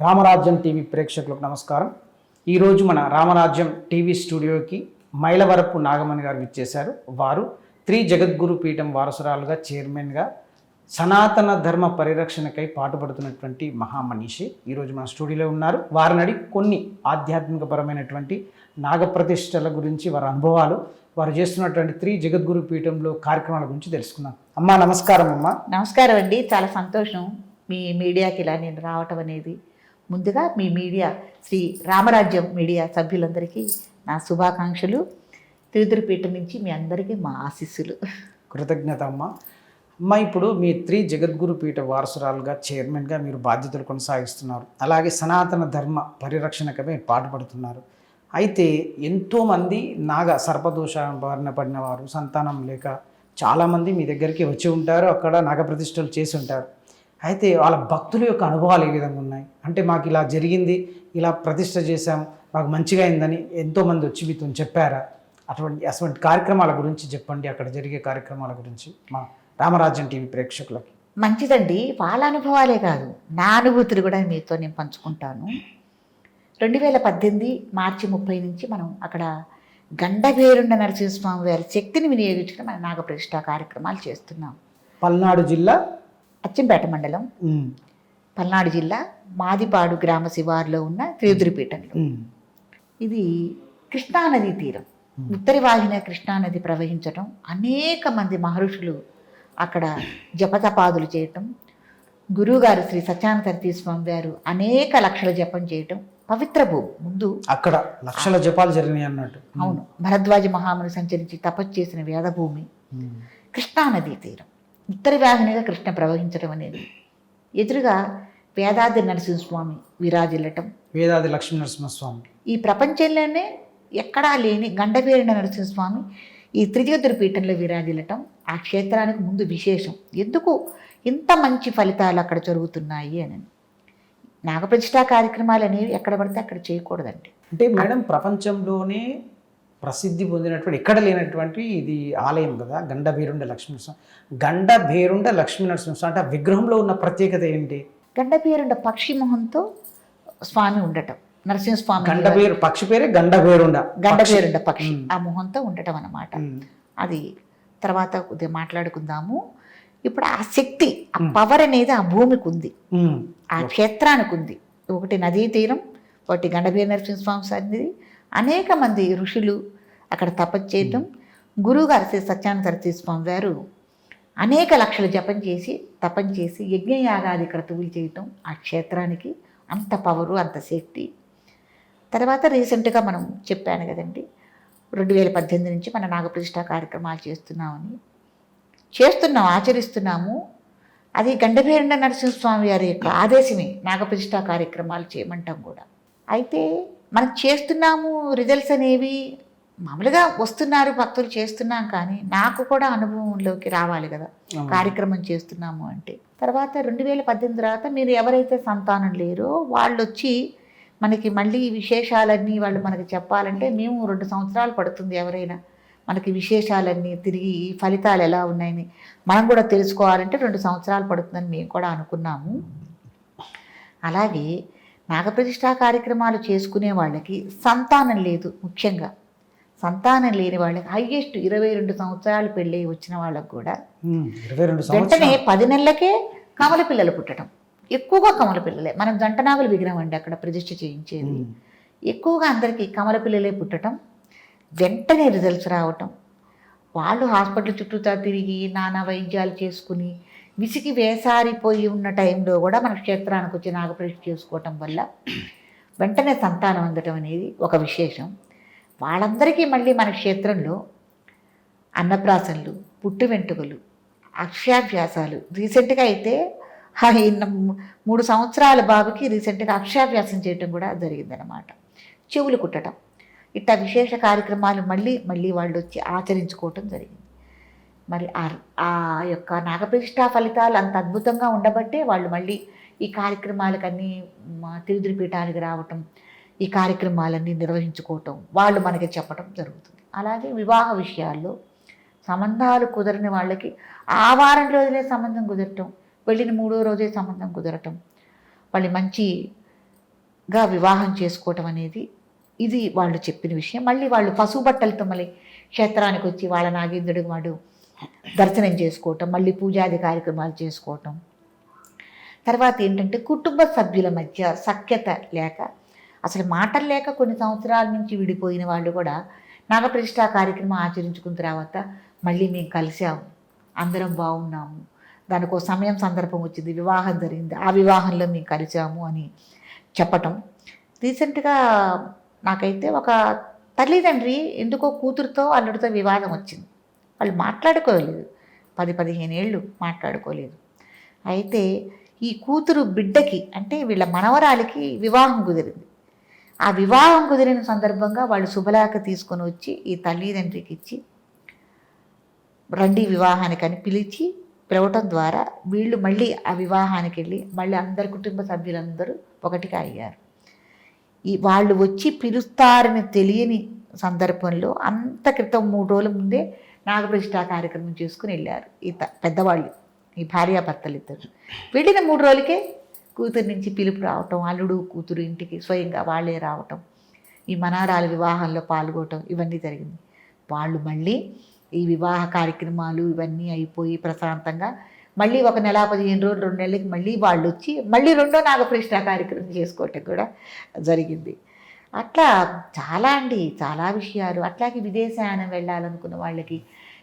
రామరాజ్యం TV ప్రేక్షకులకు నమస్కారం. ఈరోజు మన రామరాజ్యం టీవీ స్టూడియోకి మైలవరపు నాగమణి గారు విచ్చేశారు. వారు త్రి జగద్గురు పీఠం వారసురాలుగా చైర్మన్గా సనాతన ధర్మ పరిరక్షణకై పాటుపడుతున్నటువంటి మహామనిషి ఈరోజు మన స్టూడియోలో ఉన్నారు. వారిని అడిగి కొన్ని ఆధ్యాత్మికపరమైనటువంటి నాగప్రతిష్టల గురించి వారి అనుభవాలు వారు చేస్తున్నటువంటి త్రి జగద్గురు పీఠంలో కార్యక్రమాల గురించి తెలుసుకుందాం. అమ్మా నమస్కారం అమ్మా. నమస్కారం అండి. చాలా సంతోషం మీ మీడియాకి ఇలా నేను రావటం అనేది. ముందుగా మీ మీడియా శ్రీ రామరాజ్యం మీడియా సభ్యులందరికీ నా శుభాకాంక్షలు. త్రిదురుపీఠ నుంచి మీ అందరికీ మా ఆశీస్సులు. కృతజ్ఞత అమ్మ. అమ్మ ఇప్పుడు మీ త్రీ జగద్గురు పీఠ వారసురాలుగా చైర్మన్గా మీరు బాధ్యతలు కొనసాగిస్తున్నారు. అలాగే సనాతన ధర్మ పరిరక్షణకమే పాటుపడుతున్నారు. అయితే ఎంతోమంది నాగ సర్పదోష బారిన పడిన వారు సంతానం లేక చాలామంది మీ దగ్గరికి వచ్చి ఉంటారు అక్కడ నాగప్రతిష్టలు చేసి ఉంటారు. అయితే వాళ్ళ భక్తుల యొక్క అనుభవాలు ఏ విధంగా ఉన్నాయి? అంటే మాకు ఇలా జరిగింది ఇలా ప్రతిష్ట చేశాం మాకు మంచిగా అయిందని ఎంతోమంది వచ్చి మీతో చెప్పారా? అటువంటి అటువంటి కార్యక్రమాల గురించి చెప్పండి. అక్కడ జరిగే కార్యక్రమాల గురించి మా రామరాజ్యం టీవీ ప్రేక్షకులకి. మంచిదండి. వాళ్ళ అనుభవాలే కాదు. నా అనుభూతులు కూడా మీతో నేను పంచుకుంటాను. రెండు వేల పద్దెనిమిది మార్చి ముప్పై నుంచి మనం అక్కడ గండభేరుండ నరసింహస్వామి వారి శక్తిని వినియోగించుకుని మన నాగప్రతిష్ఠ కార్యక్రమాలు చేస్తున్నాం. పల్నాడు జిల్లా అచ్చంపేట మండలం పల్నాడు జిల్లా మాదిపాడు గ్రామ శివారులో ఉన్న త్రియుద్రిపీఠంలో ఇది కృష్ణానదీ తీరం. ఉత్తరి వాహిన కృష్ణానది ప్రవహించటం అనేక మంది మహర్షులు అక్కడ జపతపాదులు చేయటం గురువుగారు శ్రీ సత్యానంద స్వామి గారు అనేక లక్షల జపం చేయటం పవిత్ర భూమి. ముందు అక్కడ లక్షల జపాలు జరిగినాయి అన్నట్టు. అవును. భరద్వాజ మహాముని సంచరించి తపస్సు చేసిన వేదభూమి కృష్ణానదీ తీరం. ఉత్తర వాహినిగా కృష్ణ ప్రవహించడం అనేది. ఎదురుగా వేదాద్రి నరసింహస్వామి విరాజిల్లటం. వేదాది లక్ష్మీ నరసింహస్వామి. ఈ ప్రపంచంలోనే ఎక్కడా లేని గండపేరిన నరసింహస్వామి ఈ త్రిజగదుర పీఠంలో విరాజిల్లటం ఆ క్షేత్రానికి ముందు విశేషం. ఎందుకు? ఇంత మంచి ఫలితాలు అక్కడ జరుగుతున్నాయి అని. నాగప్రతిష్ఠా కార్యక్రమాలు అనేవి ఎక్కడ పడితే అక్కడ చేయకూడదండి. అంటే మేడం ప్రపంచంలోనే ప్రసిద్ధి పొందినటువంటి ఎక్కడ లేనటువంటి ఇది ఆలయం కదా గండ భేరుండ లక్ష్మీ నరసింహ గండ భేరుండ లక్ష్మీ నరసింహస్వామి అంటే ఆ విగ్రహంలో ఉన్న ప్రత్యేకత ఏంటి? గండపేరుండ పక్షి మొహంతో స్వామి ఉండటం నరసింహస్వామి గండ పేరు పక్షి పేరే గండ భేరుండ గండపేరుండ పక్షి ఆ మొహంతో ఉండటం అన్నమాట. అది తర్వాత కొద్దిగా మాట్లాడుకుందాము. ఇప్పుడు ఆ శక్తి ఆ పవర్ అనేది ఆ భూమికి ఉంది. ఆ క్షేత్రానికి ఉంది. ఒకటి నదీ తీరం ఒకటి గండభీర నరసింహస్వామి సన్నిధి అనేక మంది ఋషులు అక్కడ తపస్సు చేయటం గురువుగారు శ్రీ సత్యానంద సరస్వతి స్వామి గారు అనేక లక్షల జపం చేసి తపం చేసి యజ్ఞయాగాది క్రతువులు చేయటం ఆ క్షేత్రానికి అంత పవరు అంత సేఫ్టీ తర్వాత రీసెంట్గా మనం చెప్పాను కదండి రెండు వేల పద్దెనిమిది నుంచి మన నాగప్రతిష్ఠ కార్యక్రమాలు చేస్తున్నామని. చేస్తున్నాం ఆచరిస్తున్నాము. అది గండభేరండ నరసింహస్వామి గారి యొక్క ఆదేశమే నాగప్రతిష్ఠ కార్యక్రమాలు చేయమంటాం కూడా. అయితే మనం చేస్తున్నాము రిజల్ట్స్ అనేవి మామూలుగా వస్తున్నారు భక్తులు చేస్తున్నాం కానీ నాకు కూడా అనుభవంలోకి రావాలి కదా. కార్యక్రమం చేస్తున్నాము అంటే. తర్వాత రెండు వేల పద్దెనిమిది తర్వాత మీరు ఎవరైతే సంతానం లేరో వాళ్ళు వచ్చి మనకి మళ్ళీ విశేషాలన్నీ వాళ్ళు మనకి చెప్పాలంటే మేము రెండు సంవత్సరాలు పడుతుంది ఎవరైనా మనకి విశేషాలన్నీ తిరిగి ఈ ఫలితాలు ఎలా ఉన్నాయని మనం కూడా తెలుసుకోవాలంటే రెండు సంవత్సరాలు పడుతుందని మేము కూడా అనుకున్నాము. అలాగే నాగప్రతిష్ఠా కార్యక్రమాలు చేసుకునే వాళ్ళకి సంతానం లేదు ముఖ్యంగా. సంతానం లేని వాళ్ళకి హైయెస్ట్ ఇరవై రెండు సంవత్సరాలు పెళ్ళి వచ్చిన వాళ్ళకు కూడా వెంటనే పది నెలలకే కమల పిల్లలు పుట్టడం. ఎక్కువగా కమల పిల్లలే. మనం జంటనాగుల విగ్రహం అండి అక్కడ ప్రతిష్ఠ చేయించేది. ఎక్కువగా అందరికీ కమల పిల్లలే పుట్టడం. వెంటనే రిజల్ట్స్ రావటం. వాళ్ళు హాస్పిటల్ చుట్టూతా తిరిగి నానా వైద్యాలు చేసుకుని విసిగి వేసారిపోయి ఉన్న టైంలో కూడా మన క్షేత్రానికి వచ్చి నాగప్రవేశం చేసుకోవటం వల్ల వెంటనే సంతానం అందటం అనేది ఒక విశేషం. వాళ్ళందరికీ మళ్ళీ మన క్షేత్రంలో అన్నప్రాసనలు పుట్టు వెంట్రుకలు అక్షయాభ్యాసాలు. రీసెంట్గా అయితే ఇన్న మూడు సంవత్సరాల బాబుకి రీసెంట్గా అక్షయాభ్యాసం చేయటం కూడా జరిగిందనమాట చెవులు కుట్టడం ఇట్లా విశేష కార్యక్రమాలు మళ్ళీ మళ్ళీ వాళ్ళు వచ్చి ఆచరించుకోవటం జరిగింది. మరి ఆ ఆ యొక్క నాగప్రతిష్ఠా ఫలితాలు అంత అద్భుతంగా ఉండబట్టే వాళ్ళు మళ్ళీ ఈ కార్యక్రమాలకన్నీ మా తిరుదిరి పీఠానికి రావటం ఈ కార్యక్రమాలన్నీ నిర్వహించుకోవటం వాళ్ళు మనకి చెప్పడం జరుగుతుంది. అలాగే వివాహ విషయాల్లో సంబంధాలు కుదరని వాళ్ళకి ఆ వారం రోజులే సంబంధం కుదరటం వెళ్ళిన మూడో రోజే సంబంధం కుదరటం వాళ్ళు మంచిగా వివాహం చేసుకోవటం అనేది ఇది వాళ్ళు చెప్పిన విషయం. మళ్ళీ వాళ్ళు పశువు బట్టలతో మళ్ళీ క్షేత్రానికి వచ్చి వాళ్ళ నాగేంద్రుడు వాడు దర్శనం చేసుకోవటం మళ్ళీ పూజాది కార్యక్రమాలు చేసుకోవటం. తర్వాత ఏంటంటే కుటుంబ సభ్యుల మధ్య సఖ్యత లేక అసలు మాటలు లేక కొన్ని సంవత్సరాల నుంచి విడిపోయిన వాళ్ళు కూడా నాగప్రతిష్ఠా కార్యక్రమం ఆచరించుకున్న తర్వాత మళ్ళీ మేము కలిసాము అందరం బాగున్నాము. దానికి ఒక సమయం సందర్భం వచ్చింది వివాహం జరిగింది. ఆ వివాహంలో మేము కలిసాము అని చెప్పటం. రీసెంట్గా నాకైతే ఒక తల్లిదండ్రి ఎందుకో కూతురుతో అల్లుడితో వివాదం వచ్చింది. వాళ్ళు మాట్లాడుకోలేదు. పది పదిహేను ఏళ్ళు మాట్లాడుకోలేదు. అయితే ఈ కూతురు బిడ్డకి అంటే వీళ్ళ మనవరాలికి వివాహం కుదిరింది. ఆ వివాహం కుదిరిన సందర్భంగా వాళ్ళు శుభలేఖ తీసుకొని వచ్చి ఈ తల్లిదండ్రికి ఇచ్చి రండి వివాహానికి అని పిలిచి పిలవటం ద్వారా వీళ్ళు మళ్ళీ ఆ వివాహానికి వెళ్ళి మళ్ళీ అందరి కుటుంబ సభ్యులందరూ ఒకటిగా అయ్యారు. ఈ వాళ్ళు వచ్చి పిలుస్తారని తెలియని సందర్భంలో అంత క్రితం మూడు రోజుల ముందే నాగప్రతిష్ఠా కార్యక్రమం చేసుకుని వెళ్ళారు ఈ పెద్దవాళ్ళు ఈ భార్యాభర్తలు ఇద్దరు వెళ్ళిన మూడు రోజులకే కూతురు నుంచి పిలుపు రావటం అల్లుడు కూతురు ఇంటికి స్వయంగా వాళ్ళే రావటం ఈ మనారాల వివాహంలో పాల్గొనటం ఇవన్నీ జరిగింది. వాళ్ళు మళ్ళీ ఈ వివాహ కార్యక్రమాలు ఇవన్నీ అయిపోయి ప్రశాంతంగా మళ్ళీ ఒక నెల పదిహేను రోజులు రెండు నెలలకి మళ్ళీ వాళ్ళు వచ్చి మళ్ళీ రెండో నాగప్రతిష్ఠ కార్యక్రమం చేసుకోవటం కూడా జరిగింది. అట్లా చాలా అండి చాలా విషయాలు. అట్లాగే విదేశాయనం వెళ్ళాలనుకున్న వాళ్ళకి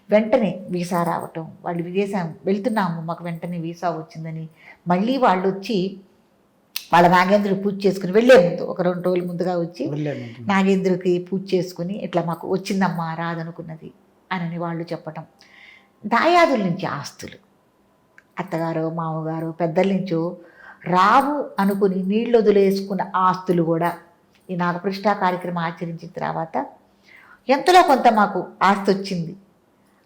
వెంటనే వీసా రావటం వాళ్ళు విదేశం వెళ్తున్నాము మాకు వెంటనే వీసా వచ్చిందని మళ్ళీ వాళ్ళు వచ్చి వాళ్ళ నాగేంద్రుడు పూజ చేసుకుని వెళ్ళే ముందు ఒక రెండు రోజుల ముందుగా వచ్చి నాగేంద్రుడికి పూజ చేసుకుని ఇట్లా మాకు వచ్చిందమ్మా రాదనుకున్నది అని వాళ్ళు చెప్పటం. దాయాదుల నుంచి ఆస్తులు. అత్తగారు మామగారు పెద్దల నుంచో రావు అనుకుని నీళ్ళు వదిలేసుకున్న ఆస్తులు కూడా ఈ నాగప్రతిష్ఠా కార్యక్రమం ఆచరించిన తర్వాత ఎంతలో కొంత మాకు ఆస్తి వచ్చింది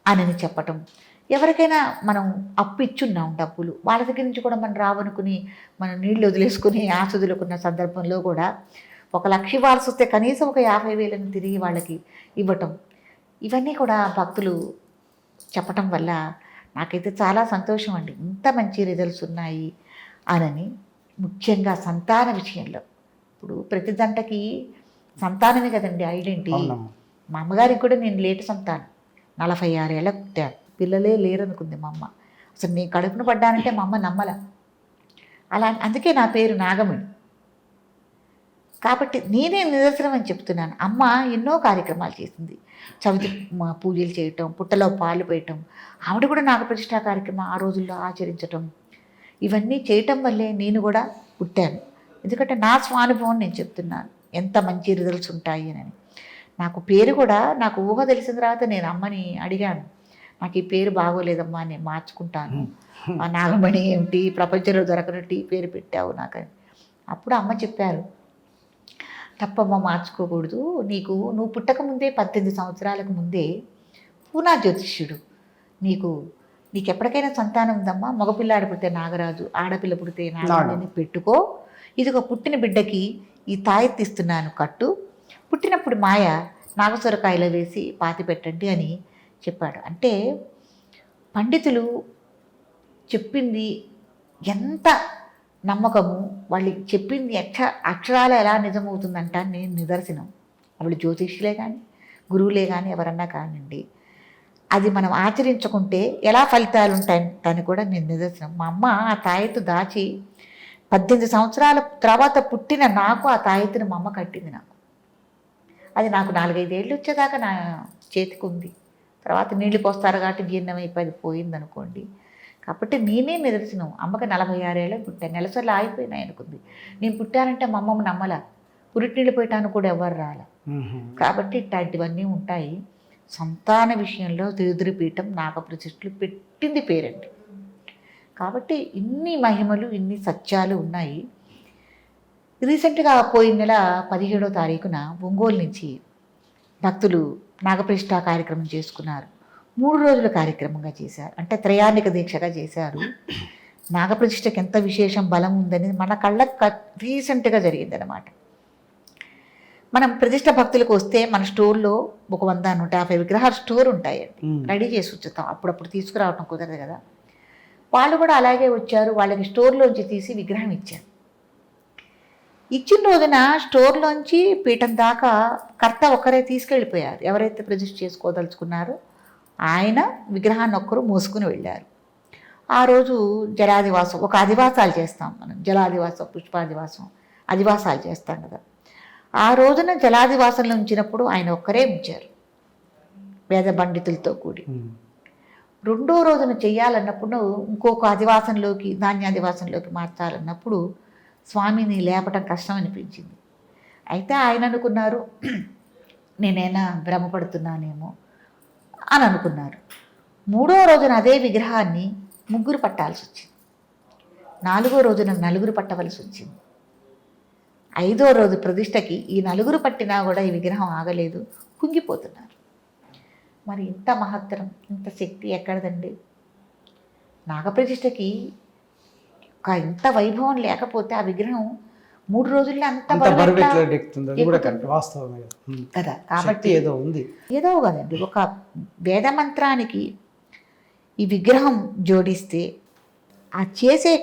అని చెప్పటం. ఎవరికైనా మనం అప్పు ఇచ్చున్నాం డబ్బులు. వాళ్ళ దగ్గర నుంచి కూడా మనం రావనుకుని మనం నీళ్ళు వదిలేసుకుని ఆస్తి వదులుకున్న సందర్భంలో కూడా ఒక లక్ష ఇవ్వాల్సి వస్తే కనీసం ఒక యాభై వేలను తిరిగి వాళ్ళకి ఇవ్వటం. ఇవన్నీ కూడా భక్తులు చెప్పటం వల్ల నాకైతే చాలా సంతోషం అండి. ఇంత మంచి రిజల్ట్స్ ఉన్నాయి అనని ముఖ్యంగా సంతాన విషయంలో. ఇప్పుడు ప్రతి జంటకి సంతానమే కదండి ఐడెంటిటీ. మా అమ్మగారికి కూడా నేను లేటు సంతానం. నలభై ఆరేళ్ళ పుట్టాను పిల్లలే లేరనుకుంది మా అమ్మ. అసలు నేను కడుపున పడ్డానంటే మా అమ్మ నమ్మల. అలా అందుకే నా పేరు నాగమణి. కాబట్టి నేనే నిదర్శనం అని చెప్తున్నాను. అమ్మ ఎన్నో కార్యక్రమాలు చేసింది. చవితి మ- పూజలు చేయటం పుట్టలో పాలు పోయటం ఆవిడ కూడా నాగప్రతిష్ఠా కార్యక్రమం ఆ రోజుల్లో ఆచరించటం. ఇవన్నీ చేయటం వల్లే నేను కూడా పుట్టాను. ఎందుకంటే నా స్వానుభవం నేను చెప్తున్నాను. ఎంత మంచి రిజల్ట్స్ ఉంటాయి అని. నాకు పేరు కూడా నాకు ఊహ తెలిసిన తర్వాత నేను అమ్మని అడిగాను. నాకు ఈ పేరు బాగోలేదమ్మా నేను మార్చుకుంటాను. ఆ నాగమణి ఏమిటి? ప్రపంచంలో దొరకనట్టు ఈ పేరు పెట్టావు నాకని అప్పుడు అమ్మ చెప్పారు తప్పమ్మ మార్చుకోకూడదు. నీకు నువ్వు పుట్టక ముందే పద్దెనిమిది సంవత్సరాలకు ముందే పూనా జ్యోతిష్యుడు. నీకు నీకు ఎప్పటికైనా సంతానం ఉందమ్మా. మగపిల్లాడు పుడితే నాగరాజు ఆడపిల్ల పుడితే నాగమణిని పెట్టుకో. ఇదిగో పుట్టిన బిడ్డకి ఈ తాయెత్తిస్తున్నాను కట్టు. పుట్టినప్పుడు మాయ నాగసొరకాయలో వేసి పాతి పెట్టండి అని చెప్పాడు. అంటే పండితులు చెప్పింది ఎంత నమ్మకము వాళ్ళు చెప్పింది అక్ష అక్షరాలు ఎలా నిజమవుతుందంట నేను నిదర్శనం. వాళ్ళు జ్యోతిష్యులే కానీ గురువులే కానీ ఎవరన్నా కానివ్వండి. అది మనం ఆచరించుకుంటే ఎలా ఫలితాలు ఉంటాయి అని కూడా నేను నిదర్శనం. మా అమ్మ ఆ తాయెత్తు దాచి పద్దెనిమిది సంవత్సరాల తర్వాత పుట్టిన నాకు ఆ తాయెత్తుని మా అమ్మ కట్టింది నాకు. అది నాకు నాలుగైదేళ్ళు వచ్చేదాకా నా చేతికి ఉంది. తర్వాత నీళ్ళు పోస్తారు కాబట్టి జీర్ణం అయిపోయి పోయింది అనుకోండి కాబట్టి నేనే నిదర్శనం అమ్మకి నలభై ఆరేళ్ళే పుట్టాను నెలసర్లు ఆగిపోయినాయి అనుకుంది. నేను పుట్టానంటే మా అమ్మమ్మ నమ్మల. పురిటినీళ్ళు పోయటానికి కూడా ఎవరు రాల. కాబట్టి ఇట్లాంటివన్నీ ఉంటాయి. సంతాన విషయంలో తిరుదిరి పీఠం నాగప్రతిష్ఠలు పెట్టింది పేరండి. కాబట్టి ఇన్ని మహిమలు ఇన్ని సత్యాలు ఉన్నాయి. రీసెంట్గా పోయిన నెల పదిహేడో తారీఖున ఒంగోలు నుంచి భక్తులు నాగప్రతిష్ఠ కార్యక్రమం చేసుకున్నారు. మూడు రోజుల కార్యక్రమంగా చేశారు. అంటే త్రయాణిక దీక్షగా చేశారు. నాగప్రతిష్ఠకి ఎంత విశేషం బలం ఉందని మన కళ్ళకు క- రీసెంట్గా జరిగిందనమాట మనం ప్రతిష్ట భక్తులకు వస్తే మన స్టోర్లో ఒక వంద నూట యాభై విగ్రహాలు స్టోర్ ఉంటాయండి. రెడీ చేసి ఉంచుతాం. అప్పుడప్పుడు తీసుకురావటం కుదరదు కదా. వాళ్ళు కూడా అలాగే వచ్చారు. వాళ్ళకి స్టోర్లోంచి తీసి విగ్రహం ఇచ్చారు. ఇచ్చిన రోజున స్టోర్లోంచి పీఠం దాకా కర్త ఒక్కరే తీసుకెళ్ళిపోయారు. ఎవరైతే ప్రతిష్ఠ చేసుకోదలుచుకున్నారో ఆయన విగ్రహాన్ని ఒక్కరు మోసుకుని వెళ్ళారు. ఆ రోజు జలాదివాసం ఒక అధివాసాలు చేస్తాం మనం. జలాదివాసం పుష్పాదివాసం అధివాసాలు చేస్తాం కదా. ఆ రోజున జలాదివాసంలో ఉంచినప్పుడు ఆయన ఒక్కరే ఉంచారు. వేద పండితులతో కూడి. రెండో రోజున చేయాలన్నప్పుడు ఇంకొక అధివాసంలోకి ధాన్యాధివాసంలోకి మార్చాలన్నప్పుడు స్వామిని లేపటం కష్టం అనిపించింది. అయితే ఆయన అనుకున్నారు నేనైనా భ్రమపడుతున్నానేమో అని అనుకున్నారు. మూడో రోజున అదే విగ్రహాన్ని ముగ్గురు పట్టాల్సి వచ్చింది. నాలుగో రోజున నలుగురు పట్టవలసి వచ్చింది. ఐదో రోజు ప్రతిష్టకి ఈ నలుగురు పట్టినా కూడా ఈ విగ్రహం ఆగలేదు కుంగిపోతున్నారు. మరి ఇంత మహత్తరం ఇంత శక్తి ఎక్కడదండి? నాగప్రతిష్టకి ఒక ఇంత వైభవం లేకపోతే ఆ విగ్రహం మూడు రోజుల్లో అంత కదా. కాబట్టి ఏదో ఉంది. ఏదో కదండి ఒక వేద మంత్రానికి ఈ విగ్రహం జోడిస్తే ఆ చేసే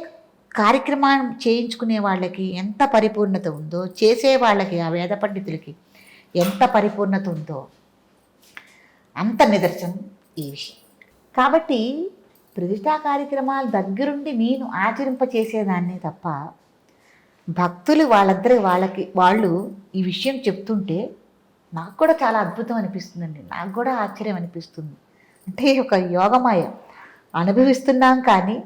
కార్యక్రమం చేయించుకునే వాళ్ళకి ఎంత పరిపూర్ణత ఉందో చేసే వాళ్ళకి ఆ వేద పండితులకి ఎంత పరిపూర్ణత ఉందో అంత నిదర్శనం ఈ విషయం. కాబట్టి ప్రతిష్టా కార్యక్రమాలు దగ్గరుండి నేను ఆచరింపచేసేదాన్నే తప్ప భక్తులు వాళ్ళందరి వాళ్ళకి వాళ్ళు ఈ విషయం చెప్తుంటే నాకు కూడా చాలా అద్భుతం అనిపిస్తుందండి. నాకు కూడా ఆశ్చర్యం అనిపిస్తుంది. అంటే ఒక యోగమాయ. అనుభవిస్తున్నాం కానీ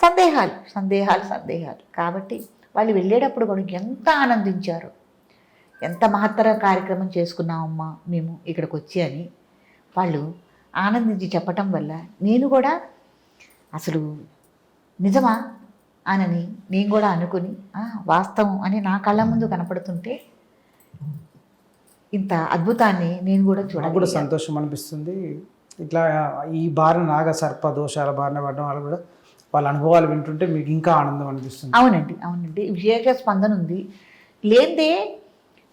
సందేహాలు సందేహాలు సందేహాలు. కాబట్టి వాళ్ళు వెళ్ళేటప్పుడు కూడా ఎంత ఆనందించారు. ఎంత మహత్తర కార్యక్రమం చేసుకున్నామమ్మా మేము ఇక్కడికి వచ్చి అని. వాళ్ళు ఆనందించి చెప్పటం వల్ల నేను కూడా అసలు నిజమా? అనని నేను కూడా అనుకుని "ఆ, వాస్తవం అని నా కళ్ళ ముందు కనపడుతుంటే ఇంత అద్భుతాన్ని నేను కూడా నాకు కూడా సంతోషం అనిపిస్తుంది. ఇట్లా ఈ బారిన నాగ సర్ప దోషాల బారిన పడడం వల్ల కూడా వాళ్ళ అనుభవాలు వింటుంటే మీకు ఇంకా ఆనందం అనిపిస్తుంది. అవునండి అవునండి. విశేష స్పందన ఉంది. లేదే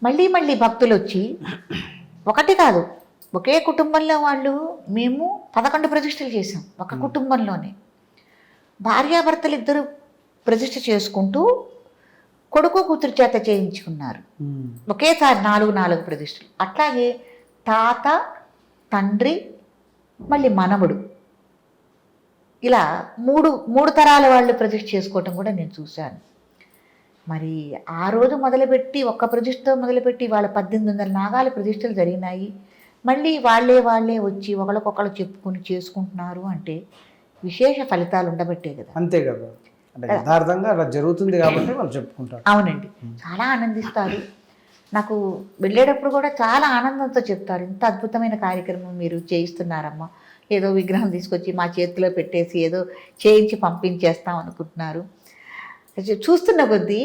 మళ్ళీ మళ్ళీ భక్తులు వచ్చి ఒకటి కాదు ఒకే కుటుంబంలో వాళ్ళు మేము పదకొండు ప్రతిష్టలు చేసాం ఒక కుటుంబంలోనే. భార్యాభర్తలు ఇద్దరు ప్రతిష్ఠ చేసుకుంటూ కొడుకు కూతురు చేత చేయించుకున్నారు. ఒకేసారి నాలుగు నాలుగు ప్రతిష్టలు. అట్లాగే తాత తండ్రి మళ్ళీ మనవడు. ఇలా మూడు మూడు తరాల వాళ్ళు ప్రతిష్ఠ చేసుకోవటం కూడా నేను చూశాను. మరి ఆ రోజు మొదలుపెట్టి ఒక్క ప్రతిష్ఠ మొదలుపెట్టి వాళ్ళ పద్దెనిమిది వందల నాగాల ప్రతిష్టలు జరిగినాయి. మళ్ళీ వాళ్ళే వాళ్ళే వచ్చి ఒకళ్ళకొకళ్ళు చెప్పుకొని చేసుకుంటున్నారు అంటే విశేష ఫలితాలు ఉండబట్టే కదా. అంతే కదా. యథార్థంగా అలా జరుగుతుంది కాబట్టి వాళ్ళు చెప్పుకుంటారు. అవునండి. చాలా ఆనందిస్తారు. నాకు వెళ్ళేటప్పుడు కూడా చాలా ఆనందంతో చెప్తారు. ఇంత అద్భుతమైన కార్యక్రమం మీరు చేయిస్తున్నారమ్మా. ఏదో విగ్రహం తీసుకొచ్చి మా చేతిలో పెట్టేసి ఏదో చేయించి పంపించేస్తాం అనుకుంటున్నారు. చూస్తున్న కొద్దీ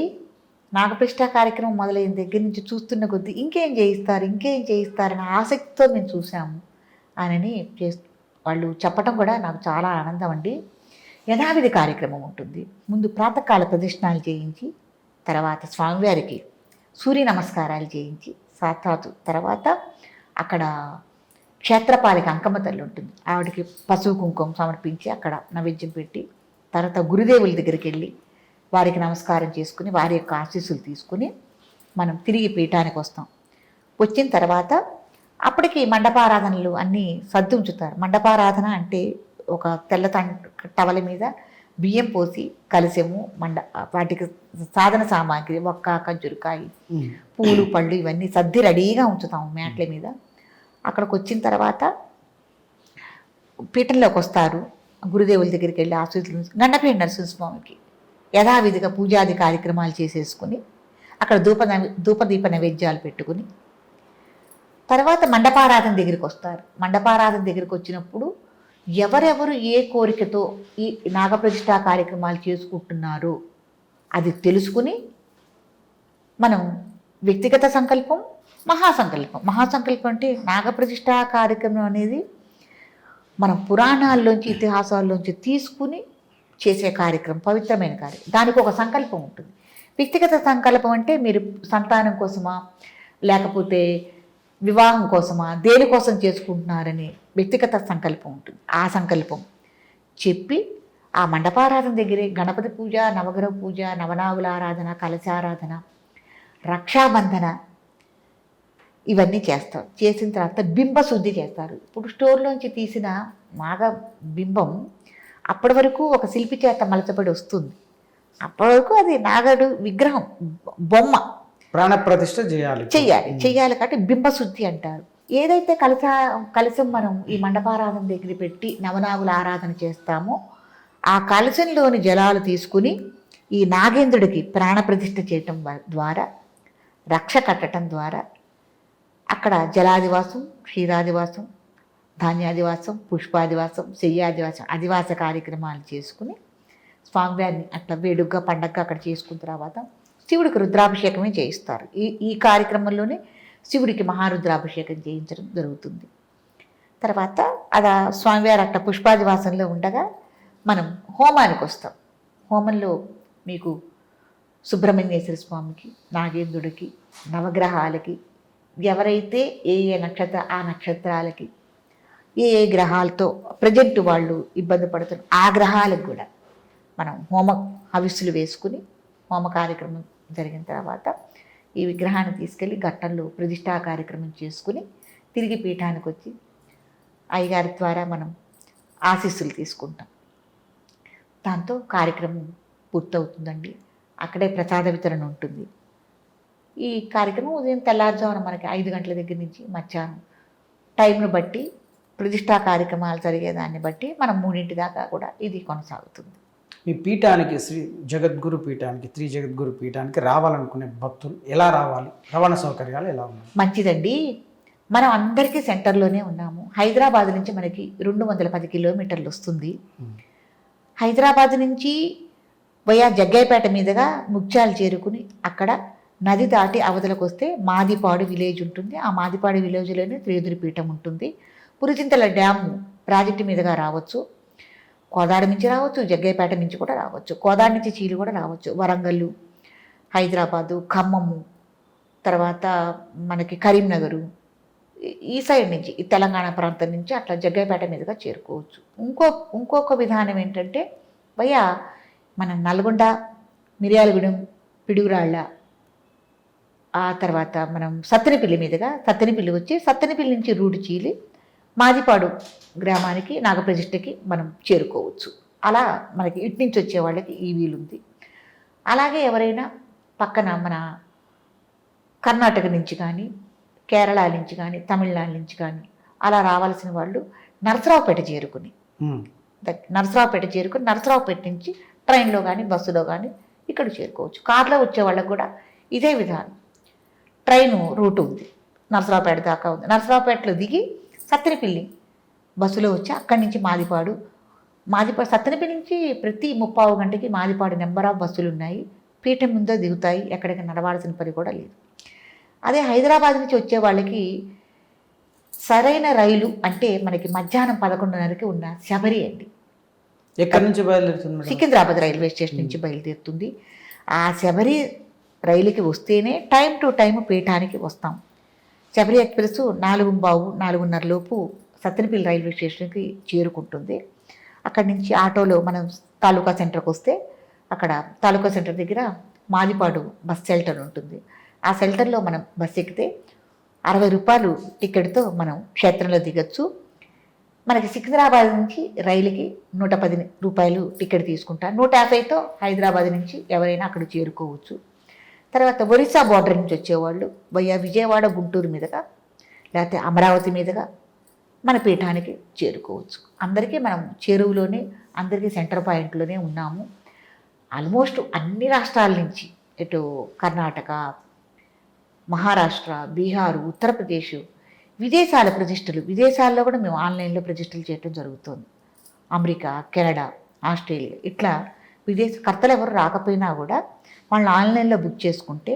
నాగపిష్ట కార్యక్రమం మొదలైన దగ్గర నుంచి చూస్తున్న కొద్దీ ఇంకేం చేయిస్తారు ఇంకేం చేయిస్తారని ఆసక్తితో మేము చూసాము అని చేస్తూ వాళ్ళు చెప్పడం కూడా నాకు చాలా ఆనందం అండి. యథావిధి కార్యక్రమం ఉంటుంది. ముందు ప్రాతకాల ప్రదర్శనలు చేయించి తర్వాత స్వామివారికి సూర్య నమస్కారాలు చేయించి సాక్షాత్తు తర్వాత అక్కడ క్షేత్రపాలిక అంకమ్మ తల్లి ఉంటుంది. ఆవిడకి పశువు కుంకుమ సమర్పించి అక్కడ నైవేద్యం పెట్టి తర్వాత గురుదేవుల దగ్గరికి వెళ్ళి వారికి నమస్కారం చేసుకుని వారి యొక్క ఆశీస్సులు తీసుకుని మనం తిరిగి పీఠానికి వస్తాం. వచ్చిన తర్వాత అప్పటికి మండపారాధనలు అన్నీ సర్ది ఉంచుతారు మండపారాధన అంటే ఒక తెల్ల టవల మీద బియ్యం పోసి కలిసెము మండ వాటికి సాధన సామాగ్రి ఒక్క ఖజ్జురకాయ ఉమ్. పూలు పళ్ళు ఇవన్నీ సర్ది రెడీగా ఉంచుతాం మేట్ల మీద. అక్కడికి వచ్చిన తర్వాత పీఠంలోకి వస్తారు. గురుదేవుల దగ్గరికి వెళ్ళి ఆశీస్సులు గండపేట నరసింహస్వామికి. యథావిధిగా పూజాది కార్యక్రమాలు చేసేసుకుని అక్కడ ధూప ధూపదీప నైవేద్యాలు పెట్టుకుని తర్వాత మండపారాధన దగ్గరికి వస్తారు. మండపారాధన దగ్గరికి వచ్చినప్పుడు ఎవరెవరు ఏ కోరికతో ఈ నాగప్రతిష్ఠా కార్యక్రమాలు చేసుకుంటున్నారో అది తెలుసుకుని మనం వ్యక్తిగత సంకల్పం మహాసంకల్పం. మహాసంకల్పం అంటే నాగప్రతిష్ఠా కార్యక్రమం అనేది మనం పురాణాల్లోంచి ఇతిహాసాల్లోంచి తీసుకుని చేసే కార్యక్రమం పవిత్రమైన కార్యక్రమం. దానికి ఒక సంకల్పం ఉంటుంది. వ్యక్తిగత సంకల్పం అంటే మీరు సంతానం కోసమా లేకపోతే వివాహం కోసమా దేనికోసం చేసుకుంటున్నారని వ్యక్తిగత సంకల్పం ఉంటుంది. ఆ సంకల్పం చెప్పి ఆ మండపారాధన దగ్గరే గణపతి పూజ నవగ్రహ పూజ నవనాగుల ఆరాధన కలశారాధన రక్షాబంధన ఇవన్నీ చేస్తారు. చేసిన తర్వాత బింబ శుద్ధి చేస్తారు. ఇప్పుడు స్టోర్లోంచి తీసిన మాగ బింబం అప్పటి వరకు ఒక శిల్పి చేత మలచబడి వస్తుంది. అప్పటి వరకు అది నాగడు విగ్రహం బొమ్మ. ప్రాణప్రతిష్ఠ చేయాలి. చెయ్యాలి చెయ్యాలి కాబట్టి బింబశుద్ధి అంటారు. ఏదైతే కలస కలశం మనం ఈ మండపారాధన దగ్గర పెట్టి నవనాగుల ఆరాధన చేస్తామో ఆ కలశంలోని జలాలు తీసుకుని ఈ నాగేంద్రుడికి ప్రాణప్రతిష్ఠ చేయటం ద్వారా రక్ష కట్టడం ద్వారా అక్కడ జలాదివాసం క్షీరాదివాసం ధాన్యాదివాసం పుష్పాదివాసం శయ్యాదివాసం అధివాస కార్యక్రమాలు చేసుకుని స్వామివారిని అట్లా వేడుగ్గా పండగ అక్కడ చేసుకున్న తర్వాత శివుడికి రుద్రాభిషేకమే చేయిస్తారు. ఈ ఈ కార్యక్రమంలోనే శివుడికి మహారుద్రాభిషేకం చేయించడం జరుగుతుంది. తర్వాత అలా స్వామివారి అట్లా పుష్పాదివాసంలో ఉండగా మనం హోమానికి వస్తాం. హోమంలో మీకు సుబ్రహ్మణ్యేశ్వర స్వామికి నాగేంద్రుడికి నవగ్రహాలకి ఎవరైతే ఏ ఏ నక్షత్ర ఆ నక్షత్రాలకి ఏ ఏ గ్రహాలతో ప్రజెంట్ వాళ్ళు ఇబ్బంది పడుతున్నారు ఆ గ్రహాలకు కూడా మనం హోమ హవిస్సులు వేసుకుని హోమ కార్యక్రమం జరిగిన తర్వాత ఈ విగ్రహాన్ని తీసుకెళ్ళి ఘట్టంలో ప్రతిష్టా కార్యక్రమం చేసుకుని తిరిగి పీఠానికి వచ్చి అయ్యగారి ద్వారా మనం ఆశీస్సులు తీసుకుంటాం. దాంతో కార్యక్రమం పూర్తవుతుందండి. అక్కడే ప్రసాద వితరణ ఉంటుంది. ఈ కార్యక్రమం ఉదయం తెల్లారుజామున మనకి ఐదు గంటల దగ్గర నుంచి మధ్యాహ్నం టైంను బట్టి ప్రతిష్టా కార్యక్రమాలు జరిగేదాన్ని బట్టి మనం మూడింటి దాకా కూడా ఇది కొనసాగుతుంది. మీ పీఠానికి శ్రీ జగద్గురు పీఠానికి త్రి జగద్గురు పీఠానికి రావాలనుకునే భక్తులు ఎలా రావాలి? రవాణా సౌకర్యాలు ఎలా ఉన్నాయి? మంచిదండి. మనం అందరికీ సెంటర్లోనే ఉన్నాము. హైదరాబాద్ నుంచి మనకి రెండు వందల పది కిలోమీటర్లు వస్తుంది. హైదరాబాద్ నుంచి వయా జగ్గైపేట మీదుగా ముత్యాలు చేరుకుని అక్కడ నది దాటి అవతలకు వస్తే మాదిపాడు విలేజ్ ఉంటుంది. ఆ మాదిపాడు విలేజ్లోనే త్రియుదురి పీఠం ఉంటుంది. పురిచింతల డ్యాము ప్రాజెక్టు మీదుగా రావచ్చు. కోదాడ నుంచి రావచ్చు జగ్గైపేట నుంచి కూడా రావచ్చు. కోదాడ నుంచి చీలు కూడా రావచ్చు. వరంగల్ హైదరాబాదు ఖమ్మము తర్వాత మనకి కరీంనగరు ఈ- సైడ్ నుంచి ఈ తెలంగాణ ప్రాంతం నుంచి అట్లా జగ్గైపేట మీదుగా చేరుకోవచ్చు. ఇంకో ఇంకొక విధానం ఏంటంటే భయ్యా మనం నల్గొండ మిర్యాలగూడెం పిడుగురాళ్ళ ఆ తర్వాత మనం సత్తెనపల్లి మీదుగా సత్తెనపల్లి వచ్చి సత్తెనపల్లి నుంచి రూటు చీలి మాదిపాడు గ్రామానికి నాగప్రతిష్ఠకి మనం చేరుకోవచ్చు. అలా మనకి ఇటు నుంచి వచ్చే వాళ్ళకి ఈ వీలుంది. అలాగే ఎవరైనా పక్కన మన కర్ణాటక నుంచి కానీ కేరళ నుంచి కానీ తమిళనాడు నుంచి కానీ అలా రావాల్సిన వాళ్ళు నరసరావుపేట చేరుకుని నరసరావుపేట చేరుకుని నరసరావుపేట నుంచి ట్రైన్లో కానీ బస్సులో కానీ ఇక్కడ చేరుకోవచ్చు. కార్లో వచ్చే వాళ్ళకు కూడా ఇదే విధానం. ట్రైను రూట్ ఉంది. నరసరావుపేట దాకా ఉంది. నరసరావుపేటలో దిగి సత్తెనపల్లి బస్సులో వచ్చి అక్కడి నుంచి మాదిపాడు. మాదిపాడు సత్తెనపల్లి నుంచి ప్రతి ముప్పావు గంటకి మాదిపాడు నెంబర్ ఆఫ్ బస్సులు ఉన్నాయి. పీఠం ముందో దిగుతాయి. ఎక్కడికి నడవాల్సిన పని కూడా లేదు. అదే హైదరాబాద్ నుంచి వచ్చే వాళ్ళకి సరైన రైలు అంటే మనకి మధ్యాహ్నం పదకొండున్నరకి ఉన్న శబరి అండి. ఎక్కడి నుంచి బయలుదేరుతుంది సికింద్రాబాద్ రైల్వే స్టేషన్ నుంచి బయలుదేరుతుంది. ఆ శబరి రైలుకి వస్తేనే టైం టు టైం పీఠానికి వస్తాం. శబరి ఎక్స్ప్రెస్ నాలుగు బావు నాలుగున్నర లోపు సత్తెనపల్లి రైల్వే స్టేషన్కి చేరుకుంటుంది. అక్కడి నుంచి ఆటోలో మనం తాలూకా సెంటర్కి వస్తే అక్కడ తాలూకా సెంటర్ దగ్గర మాలిపాడు బస్ షెల్టర్ ఉంటుంది. ఆ షెల్టర్లో మనం బస్ ఎక్కితే అరవై రూపాయలు టికెట్తో మనం క్షేత్రంలో దిగచ్చు. మనకి సికింద్రాబాద్ నుంచి రైలుకి నూట పది రూపాయలు టికెట్ తీసుకుంటా నూట యాభైతో హైదరాబాద్ నుంచి ఎవరైనా అక్కడ చేరుకోవచ్చు. తర్వాత ఒరిస్సా బార్డర్ నుంచి వచ్చేవాళ్ళు వయ్యా విజయవాడ గుంటూరు మీదుగా లేకపోతే అమరావతి మీదుగా మన పీఠానికి చేరుకోవచ్చు. అందరికీ మనం చేరువులోనే అందరికీ సెంటర్ పాయింట్లోనే ఉన్నాము. ఆల్మోస్ట్ అన్ని రాష్ట్రాల నుంచి ఇటు కర్ణాటక మహారాష్ట్ర బీహారు ఉత్తరప్రదేశ్ విదేశాల ప్రతిష్టలు విదేశాల్లో కూడా మేము ఆన్లైన్లో ప్రతిష్టలు చేయడం జరుగుతుంది. అమెరికా కెనడా ఆస్ట్రేలియా ఇట్లా విదేశ కర్తలు ఎవరు రాకపోయినా కూడా వాళ్ళు ఆన్లైన్లో బుక్ చేసుకుంటే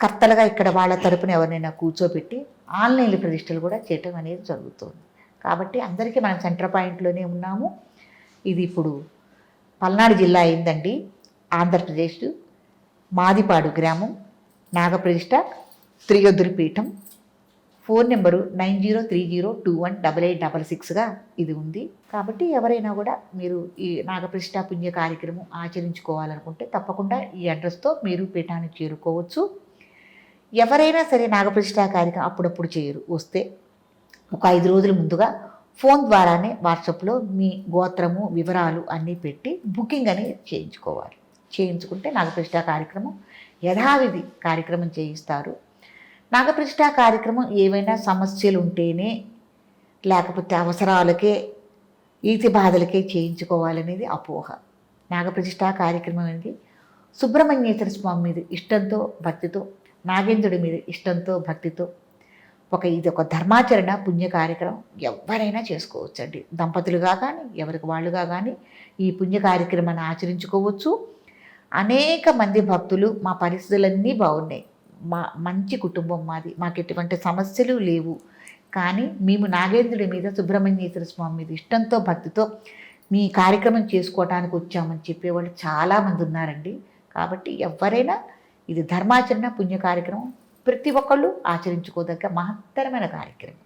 కర్తలుగా ఇక్కడ వాళ్ళ తరపున ఎవరినైనా కూర్చోబెట్టి ఆన్లైన్లో ప్రతిష్టలు కూడా చేయటం అనేది జరుగుతుంది. కాబట్టి అందరికీ మనం సెంటర్ పాయింట్లోనే ఉన్నాము. ఇది ఇప్పుడు పల్నాడు జిల్లా అయిందండి. ఆంధ్రప్రదేశ్ మాదిపాడు గ్రామం. నాగప్రతిష్ట త్రియోధురి పీఠం phone number nine zero three zero two one double eight double సిక్స్గా ఇది ఉంది. కాబట్టి ఎవరైనా కూడా మీరు ఈ నాగప్రతిష్ఠ పుణ్య కార్యక్రమం ఆచరించుకోవాలనుకుంటే తప్పకుండా ఈ అడ్రస్తో మీరు పీఠాన్ని చేరుకోవచ్చు. ఎవరైనా సరే నాగప్రతిష్ఠ కార్యక్రమం అప్పుడప్పుడు చేయరు. వస్తే ఒక ఐదు రోజుల ముందుగా ఫోన్ ద్వారానే వాట్సాప్లో మీ గోత్రము వివరాలు అన్నీ పెట్టి బుకింగ్ అనేది చేయించుకోవాలి. చేయించుకుంటే నాగప్రతిష్ఠ కార్యక్రమం యథావిధి కార్యక్రమం చేయిస్తారు. నాగప్రతిష్ట కార్యక్రమం ఏవైనా సమస్యలు ఉంటేనే లేకపోతే అవసరాలకే ఈతి బాధలకే చేయించుకోవాలనేది అపోహ. నాగప్రతిష్ట కార్యక్రమం అనేది సుబ్రహ్మణ్యేశ్వర స్వామి మీద ఇష్టంతో భక్తితో నాగేంద్రుడి మీద ఇష్టంతో భక్తితో ఒక ఇది ఒక ధర్మాచరణ పుణ్య కార్యక్రమం ఎవరైనా చేసుకోవచ్చండి. దంపతులుగా కానీ ఎవరికి వాళ్ళుగా కానీ ఈ పుణ్య కార్యక్రమాన్ని ఆచరించుకోవచ్చు. అనేక మంది భక్తులు మా పరిస్థితులన్నీ బాగున్నాయి. మా మంచి కుటుంబం మాది. మాకు ఎటువంటి సమస్యలు లేవు. కానీ మేము నాగేంద్రుడి మీద సుబ్రహ్మణ్యేశ్వర స్వామి మీద ఇష్టంతో భక్తితో మీ కార్యక్రమం చేసుకోవటానికి వచ్చామని చెప్పేవాళ్ళు చాలామంది ఉన్నారండి. కాబట్టి ఎవరైనా ఇది ధర్మాచరణ పుణ్య కార్యక్రమం ప్రతి ఒక్కళ్ళు ఆచరించుకోదగ్గ మహత్తరమైన కార్యక్రమం.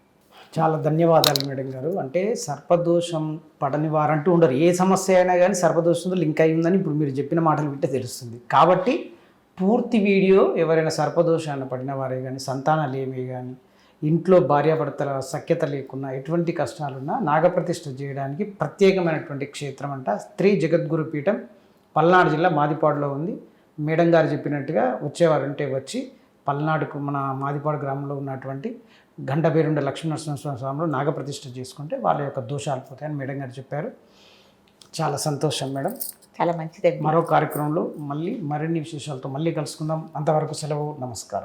చాలా ధన్యవాదాలు మేడం గారు. అంటే సర్పదోషం పడని వారంటూ ఉండరు. ఏ సమస్య అయినా కానీ సర్పదోషంతో లింక్ అయి ఉందని ఇప్పుడు మీరు చెప్పిన మాటలు వింటే తెలుస్తుంది. కాబట్టి పూర్తి వీడియో ఎవరైనా సర్పదోషాన్ని పడిన వారే కానీ సంతానాలు కానీ ఇంట్లో భార్యాభర్తల సఖ్యత లేకున్నా ఎటువంటి కష్టాలున్నా నాగప్రతిష్ఠ చేయడానికి ప్రత్యేకమైనటువంటి క్షేత్రం అంట. స్త్రీ జగద్గురు పీఠం పల్నాడు జిల్లా మాదిపాడులో ఉంది. మేడం గారు చెప్పినట్టుగా వచ్చేవారు ఉంటే వచ్చి పల్నాడుకు మన మాదిపాడు గ్రామంలో ఉన్నటువంటి గంటబేరుండ లక్ష్మీనరసింహస్వామి స్వామిలో నాగప్రతిష్ఠ చేసుకుంటే వాళ్ళ యొక్క దోషాలు పోతాయని మేడం గారు చెప్పారు. చాలా సంతోషం మేడం. చాలా మంచిదండి. మరో కార్యక్రమంలో మళ్ళీ మరిన్ని విశేషాలతో మళ్ళీ కలుసుకుందాం. అంతవరకు సెలవు నమస్కారం.